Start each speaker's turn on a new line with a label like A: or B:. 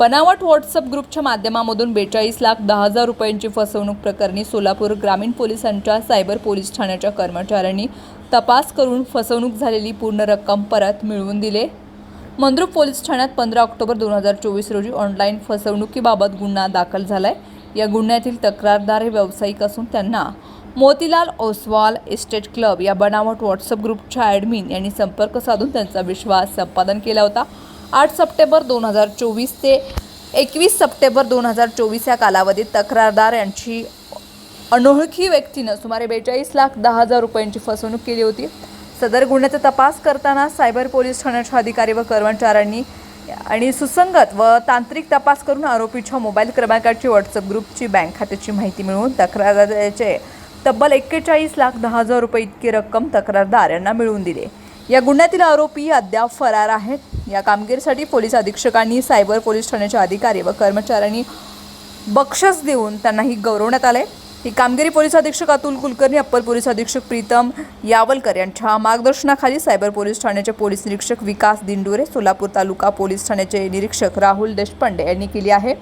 A: बनावट व्हॉट्सअप ग्रुपच्या माध्यमामधून बेचाळीस लाख दहा हजार रुपयांची फसवणूक प्रकरणी सोलापूर ग्रामीण पोलिसांच्या सायबर पोलीस ठाण्याच्या कर्मचाऱ्यांनी तपास करून फसवणूक झालेली पूर्ण रक्कम परत मिळवून दिले. मंद्रुप पोलीस ठाण्यात पंधरा ऑक्टोबर दोन हजार चोवीस रोजी ऑनलाईन फसवणुकीबाबत गुन्हा दाखल झाला आहे या गुन्ह्यातील तक्रारदार हे व्यावसायिक असून त्यांना मोतीलाल ओसवाल इस्टेट क्लब या बनावट व्हॉट्सअप ग्रुपच्या ॲडमिन यांनी संपर्क साधून त्यांचा विश्वास संपादन केला होता. आठ सप्टेंबर दोन हजार चोवीस ते एकवीस सप्टेंबर दोन हजार चोवीस या कालावधीत तक्रारदार यांची अनोळखी व्यक्तीनं सुमारे बेचाळीस लाख दहा हजार रुपयांची फसवणूक केली होती. सदर गुन्ह्याचा तपास करताना सायबर पोलीस ठाण्याच्या अधिकारी व कर्मचाऱ्यांनी आणि सुसंगत व तांत्रिक तपास करून आरोपीच्या मोबाईल क्रमांकाची व्हॉट्सअप ग्रुपची बँक खात्याची माहिती मिळवून तक्रारदाराचे तब्बल एक्केचाळीस लाख दहा हजार रुपये इतकी रक्कम तक्रारदार यांना मिळवून दिली. या गुन्ह्यातील आरोपी अद्याप फरार आहेत. या कामगिरीसाठी पोलीस अधीक्षकांनी सायबर पोलीस ठाण्याचे अधिकारी व कर्मचाऱ्यांनी बक्षस देऊन त्यांनाही गौरवण्यात आले. ही कामगिरी पोलीस अधीक्षक अतुल कुलकर्णी अप्पर पोलीस अधीक्षक प्रीतम यावलकर यांच्या मार्गदर्शनाखाली सायबर पोलीस ठाण्याचे पोलीस निरीक्षक विकास दिंडुरे सोलापूर तालुका पोलीस ठाण्याचे निरीक्षक राहुल देशपांडे यांनी केली आहे.